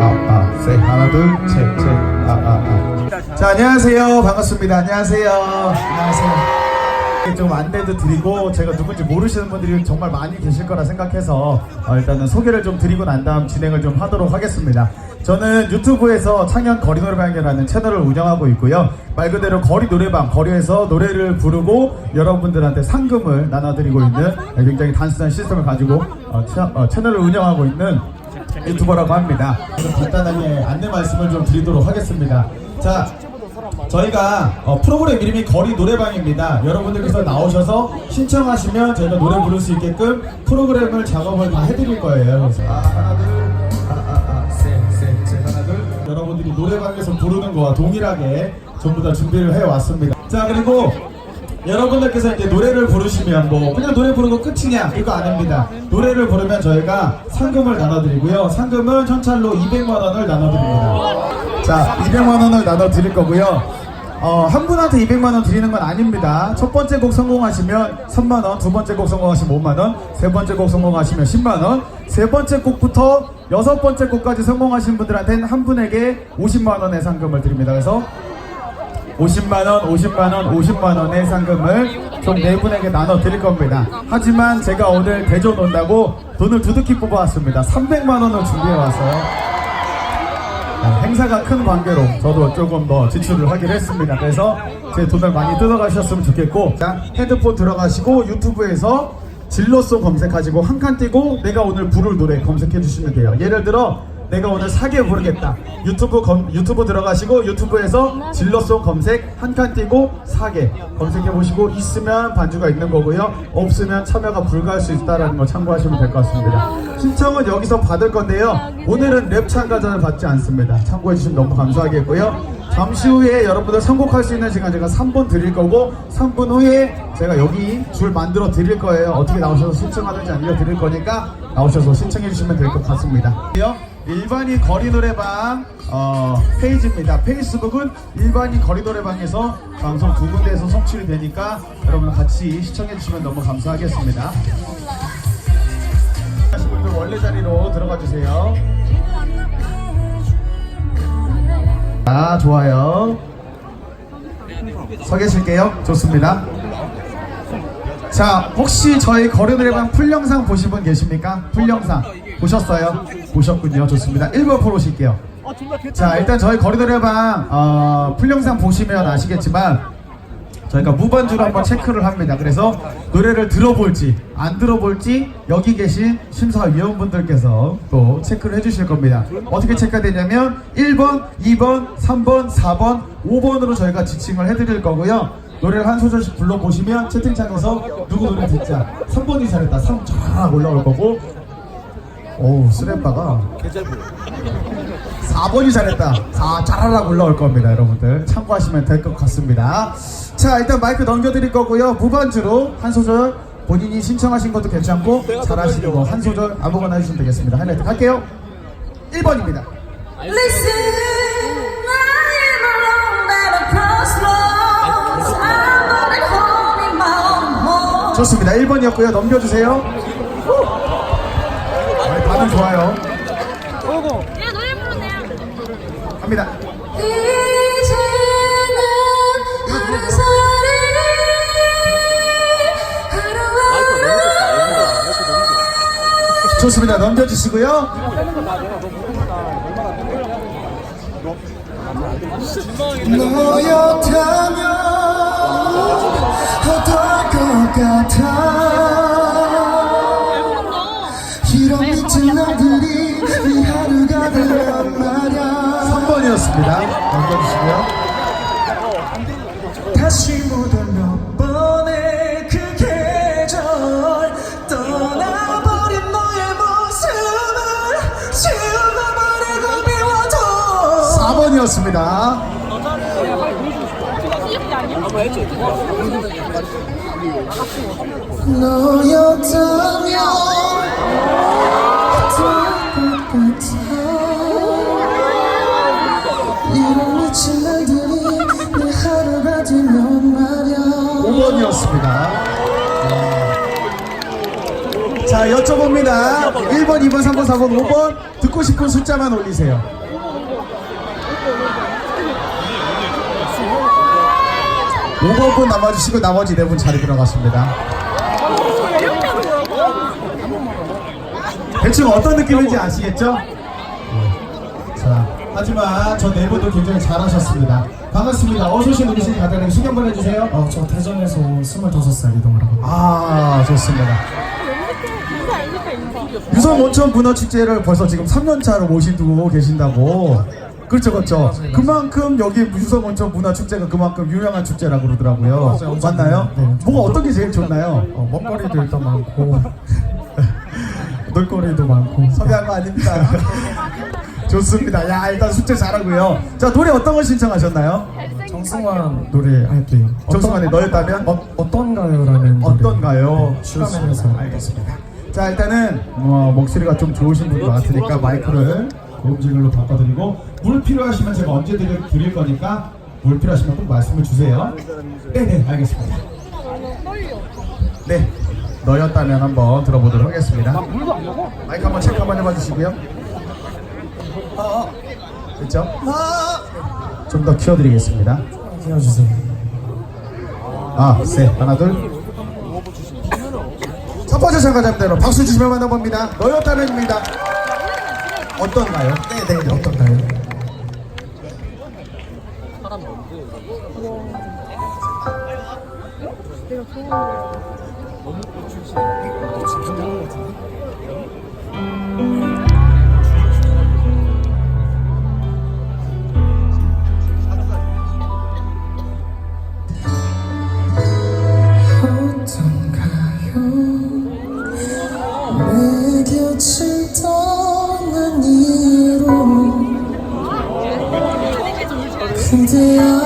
아, 아, 세 하나 둘, 체, 체, 아, 아, 아. 자, 안녕하세요. 반갑습니다. 안녕하세요. 안녕하세요. 좀 안내도 드리고 제가 누군지 모르시는 분들이 정말 많이 계실 거라 생각해서 어, 일단은 소개를 좀 드리고 난 다음 진행을 좀 하도록 하겠습니다. 저는 유튜브에서 창현 거리 노래방이라는 채널을 운영하고 있고요. 말 그대로 거리 노래방, 거리에서 노래를 부르고 여러분들한테 상금을 나눠드리고 있는 굉장히 단순한 시스템을 가지고 어, 채, 어, 채널을 운영하고 있는 유튜버라고 합니다. 간단하게 안내 말씀을 좀 드리도록 하겠습니다. 자, 저희가 어, 프로그램 이름이 거리 노래방입니다. 여러분들께서 나오셔서 신청하시면 저희가 노래 부를 수 있게끔 프로그램을 작업을 다 해드릴 거예요. 그래서. 여러분들이 노래방에서 부르는 거와 동일하게 전부 다 준비를 해왔습니다. 자, 그리고 여러분들께서 이제 노래를 부르시면 뭐 그냥 노래 부르고 끝이냐 이거 아닙니다. 노래를 부르면 저희가 상금을 나눠드리고요. 상금은 현찰로 200만 원을 나눠드립니다. 자, 200만 원을 나눠드릴 거고요. 어, 한 분한테 200만 원 드리는 건 아닙니다. 첫 번째 곡 성공하시면 3만 원, 두 번째 곡 성공하시면 5만 원, 세 번째 곡 성공하시면 10만 원, 세 번째 곡부터 여섯 번째 곡까지 성공하신 분들한테는 한 분에게 50만 원의 상금을 드립니다. 그래서 50만원, 50만원, 50만원의 상금을 총 네 분에게 나눠 드릴 겁니다. 하지만 제가 오늘 대전 온다고 돈을 두둑히 뽑아왔습니다. 300만원을 준비해 왔어요. 네, 행사가 큰 관계로 저도 조금 더 지출을 하기로 했습니다. 그래서 제 돈을 많이 뜯어가셨으면 좋겠고, 자, 헤드폰 들어가시고 유튜브에서 진로송 검색하시고 한 칸 띄고 내가 오늘 부를 노래 검색해 주시면 돼요. 예를 들어 내가 오늘 사계 부르겠다. 유튜브 검, 유튜브 들어가시고 유튜브에서 진로송 검색 한 칸 띄고 사계 검색해 보시고 있으면 반주가 있는 거고요. 없으면 참여가 불가할 수 있다라는 거 참고하시면 될 것 같습니다. 신청은 여기서 받을 건데요. 오늘은 랩 참가자를 받지 않습니다. 참고해 주시면 너무 감사하겠고요. 잠시 후에 여러분들 선곡할 수 있는 시간 제가 3분 드릴 거고 3분 후에 제가 여기 줄 만들어 드릴 거예요. 어떻게 나오셔서 신청하는지 알려 드릴 거니까 나오셔서 신청해 주시면 될 것 같습니다. 일반인 거리 노래방 어, 페이지입니다. 페이스북은 일반인 거리 노래방에서 방송 두 군데에서 송출이 되니까 여러분 같이 시청해 주시면 너무 감사하겠습니다. 하신 분들 원래 자리로 들어가 주세요. 아 좋아요. 서 계실게요. 좋습니다. 자 혹시 저희 거리 노래방 풀 영상 보신 분 계십니까? 풀 영상 보셨어요? 보셨군요. 좋습니다. 1번 프로 오실게요. 자 일단 저희 거리 노래방 어, 풀 영상 보시면 아시겠지만 저희가 무반주로 한번 체크를 합니다. 그래서 노래를 들어볼지 안 들어볼지 여기 계신 심사위원분들께서 또 체크를 해주실 겁니다. 어떻게 체크되냐면 1번, 2번, 3번, 4번, 5번으로 저희가 지칭을 해드릴 거고요. 노래를 한 소절씩 불러보시면 채팅창에서 누구 노래 듣자 3번이 잘했다 3쫙 올라올 거고 오우 쓰레빠가 4번이 잘했다. 4 짜라락 올라올 겁니다, 여러분들. 참고하시면 될 것 같습니다. 자, 일단 마이크 넘겨드릴 거고요. 무반주로 한 소절 본인이 신청하신 것도 괜찮고 잘하시는 거 한 소절 아무거나 해주시면 되겠습니다. 하이라이트 갈게요. 1번입니다. Listen, I am alone at a crossroads. I'm not at home in my own home. 좋습니다. 1번이었고요. 넘겨주세요. 아, 다들 좋아요. 야 노래 부르네요. 갑니다. 하루하루 좋습니다. 넘겨주시고요. 너였다면 어떨 것 같아 날들이 네 하루가 되면 말야 3번이었습니다. 넘겨주시고요. 다시 못올몇 번의 그 계절 떠나버린 너의 모습을 지워버리고 비워둬 4번이었습니다. 너였다면 5번이었습니다. 자, 여쭤봅니다. 1번, 2번, 3번, 4번, 5번. 듣고 싶은 숫자만 올리세요. 오번분 남아주시고 나머지 네 분 자리 들어갔습니다. 대충 어떤 느낌인지 아시겠죠? 하지만 저 네 분도 굉장히 잘하셨습니다. 반갑습니다. 어서 오신 우리 신 간단하게 소개 한번 해주세요. 어, 저 대전에서 25살 이동을 하고 아, 좋습니다. 유성 온천 문어 축제를 벌써 지금 3년 차로 모시고 계신다고. 그렇죠, 그렇죠. 그만큼 여기 유성 온천 문화 축제가 그만큼 유명한 축제라고 그러더라고요. 맞나요? 네. 뭐가 어떤 게 제일 좋나요? 어, 먹거리도 일단 많고 놀거리도 많고 섭외한 거 아닙니다. 좋습니다. 야, 일단 숙제 잘하고요. 자, 노래 어떤 걸 신청하셨나요? 정승환 노래 할게요. 정승환의 너였다면? 어, 어떤가요라는 어떤가요? 네, 슈가맨에서 알겠습니다. 자 일단은 뭐, 목소리가 좀 좋으신 분들 같으니까 마이크를 고음질로 바꿔드리고 물 필요하시면 제가 언제 드릴, 드릴 거니까 물 필요하시면 꼭 말씀을 주세요. 네네 알겠습니다. 네 너였다면 한번 들어보도록 하겠습니다. 마이크 한번 체크 한번 해봐 주시고요. 됐죠? 좀 더 키워드리겠습니다. 키워주세요. 아, 네. 하나, 둘. 첫 번째 참가자분들 박수 주시면 만나봅니다. 너였다면입니다. 어떤가요? 네, 네, 어떤가요? 내 떠난 이로 그대여